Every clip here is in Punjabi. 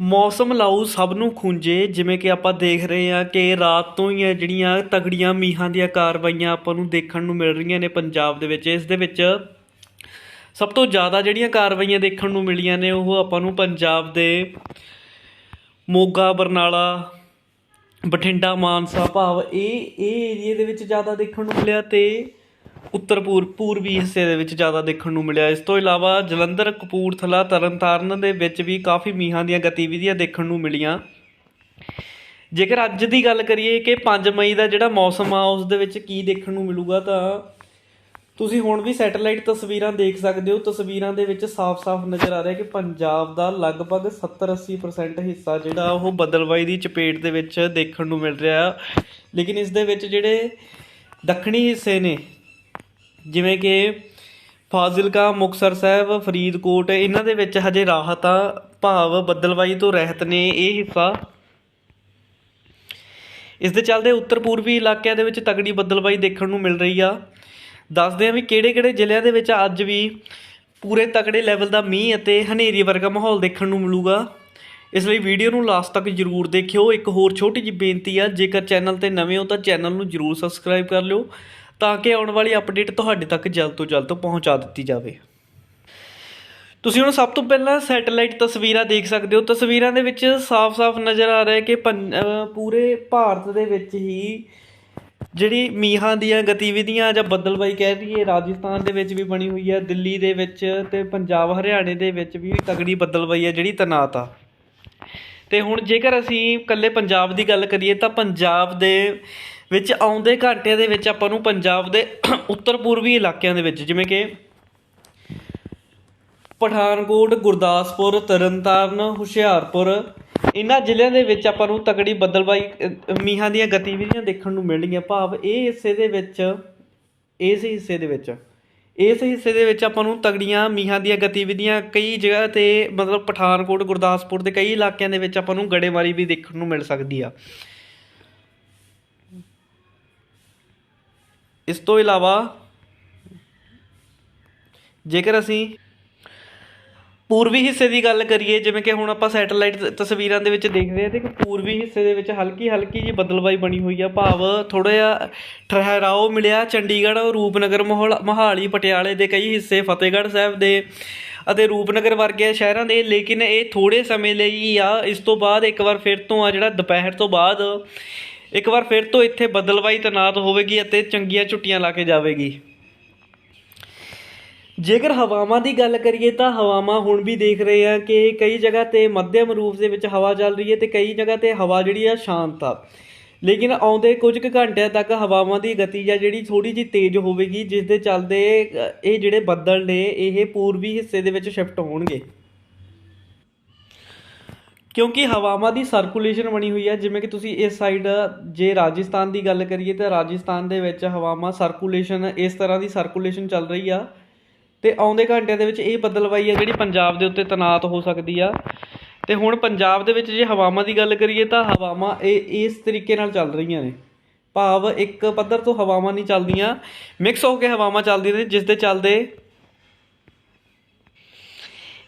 ਮੌਸਮ ਲਾਊ ਸਭ ਨੂੰ ਖੁੰਝੇ, ਜਿਵੇਂ ਕਿ ਆਪਾਂ ਦੇਖ ਰਹੇ ਹਾਂ ਕਿ ਰਾਤ ਤੋਂ ਹੀ ਇਹ ਜਿਹੜੀਆਂ ਤਗੜੀਆਂ ਮੀਂਹਾਂ ਦੀਆਂ ਕਾਰਵਾਈਆਂ ਆਪਾਂ ਨੂੰ ਦੇਖਣ ਨੂੰ ਮਿਲ ਰਹੀਆਂ ਨੇ ਪੰਜਾਬ ਦੇ ਵਿੱਚ। ਇਸ ਦੇ ਵਿੱਚ ਸਭ ਤੋਂ ਜ਼ਿਆਦਾ ਜਿਹੜੀਆਂ ਕਾਰਵਾਈਆਂ ਦੇਖਣ ਨੂੰ ਮਿਲੀਆਂ ਨੇ ਉਹ ਆਪਾਂ ਨੂੰ ਪੰਜਾਬ ਦੇ ਮੋਗਾ, ਬਰਨਾਲਾ, ਬਠਿੰਡਾ, ਮਾਨਸਾ, ਭਾਵ ਇਹ ਇਹ ਏਰੀਏ ਦੇ ਵਿੱਚ ਜ਼ਿਆਦਾ ਦੇਖਣ ਨੂੰ ਮਿਲਿਆ ਤੇ ਉੱਤਰ ਪੂਰ ਪੂਰਬੀ ਹਿੱਸੇ ਦੇ ਵਿੱਚ ਜ਼ਿਆਦਾ ਦੇਖਣ ਨੂੰ ਮਿਲਿਆ। ਇਸ ਤੋਂ ਇਲਾਵਾ ਜਲੰਧਰ, ਕਪੂਰਥਲਾ, ਤਰਨਤਾਰਨ ਦੇ ਵਿੱਚ ਵੀ ਕਾਫੀ ਮੀਂਹਾਂ ਦੀਆਂ ਗਤੀਵਿਧੀਆਂ ਦੇਖਣ ਨੂੰ ਮਿਲੀਆਂ। ਜੇਕਰ ਅੱਜ ਦੀ ਗੱਲ ਕਰੀਏ ਕਿ 5 ਮਈ ਦਾ ਜਿਹੜਾ ਮੌਸਮ ਆ, ਉਸ ਦੇ ਵਿੱਚ ਕੀ ਦੇਖਣ ਨੂੰ ਮਿਲੂਗਾ, ਤਾਂ ਤੁਸੀਂ ਹੁਣ ਵੀ ਸੈਟੇਲਾਈਟ ਤਸਵੀਰਾਂ ਦੇਖ ਸਕਦੇ ਹੋ। ਤਸਵੀਰਾਂ ਦੇ ਵਿੱਚ ਸਾਫ਼-ਸਾਫ਼ ਨਜ਼ਰ ਆ ਰਿਹਾ ਕਿ ਪੰਜਾਬ ਦਾ ਲਗਭਗ 70-80% ਹਿੱਸਾ ਜਿਹੜਾ, ਉਹ ਬਦਲਵਾਈ ਦੀ ਚਪੇਟ ਦੇ ਵਿੱਚ ਦੇਖਣ ਨੂੰ ਮਿਲ ਰਿਹਾ। ਲੇਕਿਨ ਇਸ ਦੇ ਵਿੱਚ ਜਿਹੜੇ ਦੱਖਣੀ ਹਿੱਸੇ ਨੇ ਜਿਵੇਂ ਕਿ ਫਾਜ਼ਿਲਕਾ, ਮੁਕਤਸਰ ਸਾਹਿਬ, ਫਰੀਦਕੋਟ, ਇਹਨਾਂ ਦੇ ਵਿੱਚ ਹਜੇ ਰਾਹਤ ਆ ਭਾਵ, ਬੱਦਲਵਾਈ ਤੋਂ ਰਹਿਤ ਨੇ ਇਹ ਹਿੱਸਾ। ਇਸ ਦੇ ਚੱਲਦੇ ਉੱਤਰ ਪੂਰਬੀ ਇਲਾਕਿਆਂ ਦੇ ਵਿੱਚ ਤਗੜੀ ਬੱਦਲਬਾਈ ਦੇਖਣ ਨੂੰ ਮਿਲ ਰਹੀ ਆ। ਦੱਸਦੇ ਆ ਵੀ ਕਿਹੜੇ-ਕਿਹੜੇ ਜ਼ਿਲ੍ਹਿਆਂ ਦੇ ਵਿੱਚ ਅੱਜ ਵੀ ਪੂਰੇ ਤਕੜੇ ਲੈਵਲ ਦਾ ਮੀਂਹ ਅਤੇ ਹਨੇਰੀ ਵਰਗਾ ਮਾਹੌਲ ਦੇਖਣ ਨੂੰ ਮਿਲੂਗਾ। ਇਸ ਲਈ ਵੀਡੀਓ ਨੂੰ ਲਾਸਟ ਤੱਕ ਜਰੂਰ ਦੇਖਿਓ। ਇੱਕ ਹੋਰ ਛੋਟੀ ਜਿਹੀ ਬੇਨਤੀ ਆ, ਜੇਕਰ ਚੈਨਲ ਤੇ ਨਵੇਂ ਹੋ ਤਾਂ ਚੈਨਲ ਨੂੰ ਜਰੂਰ ਸਬਸਕ੍ਰਾਈਬ ਕਰ ਲਿਓ। ਤਾਂ ਕਿ ਆਉਣ ਵਾਲੀ ਅਪਡੇਟ ਤੁਹਾਡੇ ਤੱਕ ਜਲਦ ਤੋਂ ਜਲਦ ਪਹੁੰਚਾ ਦਿੱਤੀ ਜਾਵੇ। ਤੁਸੀਂ ਹੁਣ ਸਭ ਤੋਂ ਪਹਿਲਾਂ ਸੈਟੇਲਾਈਟ ਤਸਵੀਰਾਂ ਦੇਖ ਸਕਦੇ ਹੋ। ਤਸਵੀਰਾਂ ਦੇ ਵਿੱਚ ਸਾਫ਼-ਸਾਫ਼ ਨਜ਼ਰ ਆ ਰਿਹਾ ਹੈ ਕਿ ਪੰ- ਪੂਰੇ ਭਾਰਤ ਦੇ ਵਿੱਚ ਹੀ ਜਿਹੜੀ ਮੀਂਹਾਂ ਦੀਆਂ ਗਤੀਵਿਧੀਆਂ ਜਾਂ ਬੱਦਲਬਾਈ ਕਹਿ ਲਈਏ ਰਾਜਸਥਾਨ ਦੇ ਵਿੱਚ ਵੀ ਬਣੀ ਹੋਈ ਹੈ, ਦਿੱਲੀ ਦੇ ਵਿੱਚ ਤੇ ਪੰਜਾਬ, ਹਰਿਆਣੇ ਦੇ ਵਿੱਚ ਵੀ ਤਗੜੀ ਬੱਦਲਬਾਈ ਹੈ ਜਿਹੜੀ ਤੈਨਾਤ ਆ। ਤੇ ਹੁਣ ਜੇਕਰ ਅਸੀਂ ਇਕੱਲੇ ਪੰਜਾਬ ਦੀ ਗੱਲ ਕਰੀਏ ਤਾਂ ਪੰਜਾਬ ਦੇ ਵਿੱਚ ਆਉਂਦੇ ਘੰਟਿਆਂ ਦੇ ਵਿੱਚ ਆਪਾਂ ਨੂੰ ਪੰਜਾਬ ਦੇ ਉੱਤਰ ਪੂਰਬੀ ਇਲਾਕਿਆਂ ਦੇ ਵਿੱਚ ਜਿਵੇਂ ਕਿ ਪਠਾਨਕੋਟ ਗੁਰਦਾਸਪੁਰ ਤਰਨਤਾਰਨ ਹੁਸ਼ਿਆਰਪੁਰ ਇਹਨਾਂ ਜ਼ਿਲ੍ਹਿਆਂ ਦੇ ਵਿੱਚ ਆਪਾਂ ਨੂੰ ਤਕੜੀ ਬੱਦਲਬਾਈ ਅ, ਮੀਂਹਾਂ ਦੀਆਂ ਗਤੀਵਿਧੀਆਂ ਦੇਖਣ ਨੂੰ ਮਿਲਣਗੀਆਂ। ਭਾਵ ਇਹ ਹਿੱਸੇ ਦੇ ਵਿੱਚ ਇਸ ਹਿੱਸੇ ਦੇ ਵਿੱਚ ਇਸ ਹਿੱਸੇ ਦੇ ਵਿੱਚ ਆਪਾਂ ਨੂੰ ਤਗੜੀਆਂ ਮੀਂਹਾਂ ਦੀਆਂ ਗਤੀਵਿਧੀਆਂ ਕਈ ਜਗ੍ਹਾ ਤੇ ਮਤਲਬ ਪਠਾਨਕੋਟ ਗੁਰਦਾਸਪੁਰ ਦੇ ਕਈ ਇਲਾਕਿਆਂ ਦੇ ਵਿੱਚ ਆਪਾਂ ਨੂੰ ਗੜੇਮਾਰੀ ਵੀ ਦੇਖਣ ਨੂੰ ਮਿਲ ਸਕਦੀ ਆ। ਇਸ ਤੋਂ ਇਲਾਵਾ ਜੇਕਰ ਅਸੀਂ ਪੂਰਬੀ ਹਿੱਸੇ ਦੀ ਗੱਲ ਕਰੀਏ, ਜਿਵੇਂ ਕਿ ਹੁਣ ਆਪਾਂ ਸੈਟੇਲਾਈਟ ਤਸਵੀਰਾਂ ਦੇ ਵਿੱਚ ਦੇਖਦੇ ਹਾਂ, ਤੇ ਕਿ ਪੂਰਬੀ ਹਿੱਸੇ ਦੇ ਵਿੱਚ ਹਲਕੀ ਹਲਕੀ ਜੀ ਬੱਦਲਬਾਈ ਬਣੀ ਹੋਈ ਆ, ਭਾਵ ਥੋੜਾ ਜਿਹਾ ਠਹਿਰਾਓ ਮਿਲਿਆ, ਚੰਡੀਗੜ੍ਹ, ਰੂਪਨਗਰ ਮੋਹਾਲ, ਮੋਹਾਲੀ, ਪਟਿਆਲੇ ਦੇ ਕਈ ਹਿੱਸੇ, ਫਤਿਹਗੜ੍ਹ ਸਾਹਿਬ ਦੇ ਅਤੇ ਰੂਪਨਗਰ ਵਰਗੇ ਸ਼ਹਿਰਾਂ ਦੇ, ਲੇਕਿਨ ਇਹ ਥੋੜੇ ਸਮੇਂ ਲਈ ਆ, ਇਸ ਤੋਂ ਬਾਅਦ ਇੱਕ ਵਾਰ ਫਿਰ ਤੋਂ ਆ, ਜਿਹੜਾ ਦੁਪਹਿਰ ਤੋਂ ਬਾਅਦ ਇੱਕ ਵਾਰ ਫਿਰ ਤੋਂ ਇੱਥੇ ਬਦਲਵਾਈ ਤੈਨਾਤ ਹੋਵੇਗੀ ਅਤੇ ਚੰਗੀਆਂ ਛੁੱਟੀਆਂ ਲਾ ਕੇ ਜਾਵੇਗੀ। ਜੇਕਰ ਹਵਾਵਾਂ ਦੀ ਗੱਲ ਕਰੀਏ ਤਾਂ ਹਵਾਵਾਂ ਹੁਣ ਵੀ ਦੇਖ ਰਹੇ ਆ ਕਿ ਕਈ ਜਗ੍ਹਾ ਤੇ ਮੱਧਮ ਰੂਪ ਦੇ ਵਿੱਚ ਹਵਾ ਚੱਲ ਰਹੀ ਹੈ ਤੇ ਕਈ ਜਗ੍ਹਾ ਤੇ ਹਵਾ ਜਿਹੜੀ ਆ ਸ਼ਾਂਤ ਆ। ਲੇਕਿਨ ਆਉਂਦੇ ਕੁਝ ਕੁ ਘੰਟਿਆਂ ਤੱਕ ਹਵਾਵਾਂ ਦੀ ਗਤੀ ਜਾਂ ਜਿਹੜੀ ਥੋੜੀ ਜਿਹੀ ਤੇਜ਼ ਹੋਵੇਗੀ, ਜਿਸ ਦੇ ਚੱਲਦੇ ਇਹ ਜਿਹੜੇ ਬੱਦਲ ਨੇ, ਇਹ ਪੂਰਬੀ ਹਿੱਸੇ ਦੇ ਵਿੱਚ ਸ਼ਿਫਟ ਹੋਣਗੇ। ਕਿਉਂਕਿ ਹਵਾਵਾਂ ਦੀ ਸਰਕੂਲੇਸ਼ਨ ਬਣੀ ਹੋਈ ਹੈ, ਜਿਵੇਂ ਕਿ ਤੁਸੀਂ ਇਸ ਸਾਈਡ ਜੇ ਰਾਜਸਥਾਨ ਦੀ ਗੱਲ ਕਰੀਏ ਤਾਂ ਰਾਜਸਥਾਨ ਦੇ ਵਿੱਚ ਹਵਾਵਾਂ ਸਰਕੂਲੇਸ਼ਨ ਇਸ ਤਰ੍ਹਾਂ ਦੀ ਸਰਕੂਲੇਸ਼ਨ ਚੱਲ ਰਹੀ ਆ ਤੇ ਆਉਂਦੇ ਘੰਟਿਆਂ ਦੇ ਵਿੱਚ ਇਹ ਬਦਲਵਾਈ ਆ ਜਿਹੜੀ ਪੰਜਾਬ ਦੇ ਉੱਤੇ ਤੈਨਾਤ ਹੋ ਸਕਦੀ ਆ। ਤੇ ਹੁਣ ਪੰਜਾਬ ਦੇ ਵਿੱਚ ਜੇ ਹਵਾਵਾਂ ਦੀ ਗੱਲ ਕਰੀਏ ਤਾਂ ਹਵਾਵਾਂ ਇਹ ਇਸ ਤਰੀਕੇ ਨਾਲ ਚੱਲ ਰਹੀਆਂ ਨੇ। ਭਾਵ ਇੱਕ ਪੱਧਰ ਤੋਂ ਹਵਾਵਾਂ ਨਹੀਂ ਚੱਲਦੀਆਂ ਮਿਕਸ ਹੋ ਕੇ ਹਵਾਵਾਂ ਚੱਲਦੀਆਂ ਨੇ, ਜਿਸ ਦੇ ਚੱਲਦੇ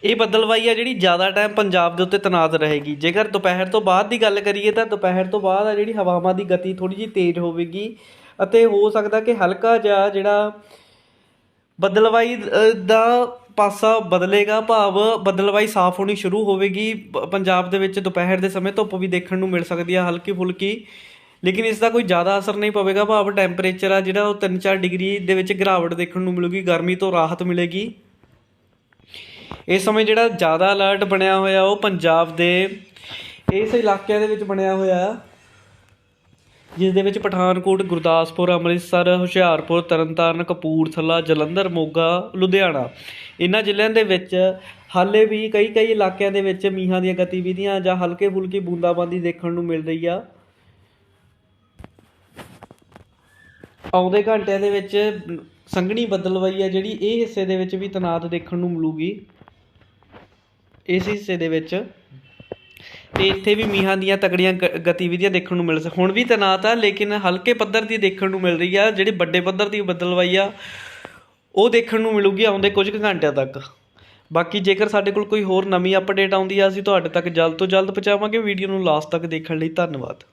ਇਹ ਬੱਦਲਵਾਈ ਆ ਜਿਹੜੀ ਜ਼ਿਆਦਾ ਟਾਈਮ ਪੰਜਾਬ ਦੇ ਉੱਤੇ ਤੈਨਾਤ ਰਹੇਗੀ। ਜੇਕਰ ਦੁਪਹਿਰ ਤੋਂ ਬਾਅਦ ਦੀ ਗੱਲ ਕਰੀਏ ਤਾਂ ਦੁਪਹਿਰ ਤੋਂ ਬਾਅਦ ਆ ਜਿਹੜੀ ਹਵਾਵਾਂ ਦੀ ਗਤੀ ਥੋੜੀ ਜਿਹੀ ਤੇਜ਼ ਹੋਵੇਗੀ ਅਤੇ ਹੋ ਸਕਦਾ ਕਿ ਹਲਕਾ ਜਿਹਾ ਜਿਹੜਾ ਬੱਦਲਵਾਈ ਦਾ ਪਾਸਾ ਬਦਲੇਗਾ, ਭਾਵ ਬੱਦਲਵਾਈ ਸਾਫ਼ ਹੋਣੀ ਸ਼ੁਰੂ ਹੋਵੇਗੀ। ਪੰਜਾਬ ਦੇ ਵਿੱਚ ਦੁਪਹਿਰ ਦੇ ਸਮੇਂ ਧੁੱਪ ਵੀ ਦੇਖਣ ਨੂੰ ਮਿਲ ਸਕਦੀ ਹੈ ਹਲਕੀ ਫੁਲਕੀ। ਲੇਕਿਨ ਇਸ ਦਾ ਕੋਈ ਜ਼ਿਆਦਾ ਅਸਰ ਨਹੀਂ ਪਵੇਗਾ, ਭਾਵ ਟੈਂਪਰੇਚਰ ਆ ਜਿਹੜਾ ਉਹ 3-4 ਡਿਗਰੀ ਦੇ ਵਿੱਚ ਗਿਰਾਵਟ ਦੇਖਣ ਨੂੰ ਮਿਲੂਗੀ, ਗਰਮੀ ਤੋਂ ਰਾਹਤ ਮਿਲੇਗੀ। ਇਸ ਸਮੇਂ ਜਿਹੜਾ ਜ਼ਿਆਦਾ ਅਲਰਟ ਬਣਿਆ ਹੋਇਆ, ਉਹ ਪੰਜਾਬ ਦੇ ਇਸ ਇਲਾਕਿਆਂ ਦੇ ਵਿੱਚ ਬਣਿਆ ਹੋਇਆ। ਜਿਸ ਦੇ ਵਿੱਚ ਪਠਾਨਕੋਟ, ਗੁਰਦਾਸਪੁਰ, ਅੰਮ੍ਰਿਤਸਰ, ਹੁਸ਼ਿਆਰਪੁਰ, ਤਰਨਤਾਰਨ, ਕਪੂਰਥਲਾ, ਜਲੰਧਰ, ਮੋਗਾ, ਲੁਧਿਆਣਾ ਇਹਨਾਂ ਜ਼ਿਲ੍ਹਿਆਂ ਦੇ ਵਿੱਚ ਹਾਲੇ ਵੀ ਕਈ ਕਈ ਇਲਾਕਿਆਂ ਦੇ ਵਿੱਚ ਮੀਂਹਾਂ ਦੀਆਂ ਗਤੀਵਿਧੀਆਂ ਜਾਂ ਹਲਕੇ ਫੁਲਕੀ ਬੂੰਦਾਬਾਂਦੀ ਦੇਖਣ ਨੂੰ ਮਿਲ ਰਹੀ ਆ। ਆਉਂਦੇ ਘੰਟਿਆਂ ਦੇ ਵਿੱਚ ਸੰਘਣੀ ਬੱਦਲਵਾਈ ਆ, ਜਿਹੜੀ ਇਹ ਹਿੱਸੇ ਦੇ ਵਿੱਚ ਵੀ ਤੈਨਾਤ ਦੇਖਣ ਨੂੰ ਮਿਲੂਗੀ। ਇਸ ਹਿੱਸੇ ਦੇ ਵਿੱਚ ਅਤੇ ਇੱਥੇ ਵੀ ਮੀਂਹਾਂ ਦੀਆਂ ਤਕੜੀਆਂ ਗ- ਗਤੀਵਿਧੀਆਂ ਦੇਖਣ ਨੂੰ ਮਿਲ ਸ, ਹੁਣ ਵੀ ਤੈਨਾਤ ਆ, ਲੇਕਿਨ ਹਲਕੇ ਪੱਧਰ ਦੀ ਦੇਖਣ ਨੂੰ ਮਿਲ ਰਹੀ ਆ, ਜਿਹੜੀ ਵੱਡੇ ਪੱਧਰ ਦੀ ਬਦਲਵਾਈ ਆ, ਉਹ ਦੇਖਣ ਨੂੰ ਮਿਲੂਗੀ ਆਉਂਦੇ ਕੁਝ ਕੁ ਘੰਟਿਆਂ ਤੱਕ। ਬਾਕੀ ਜੇਕਰ ਸਾਡੇ ਕੋਲ ਕੋਈ ਹੋਰ ਨਵੀਂ ਅਪਡੇਟ ਆਉਂਦੀ ਆ, ਅਸੀਂ ਤੁਹਾਡੇ ਤੱਕ ਜਲਦ ਤੋਂ ਜਲਦ ਪਹੁੰਚਾਵਾਂਗੇ। ਵੀਡੀਓ ਨੂੰ ਲਾਸਟ ਤੱਕ ਦੇਖਣ ਲਈ ਧੰਨਵਾਦ।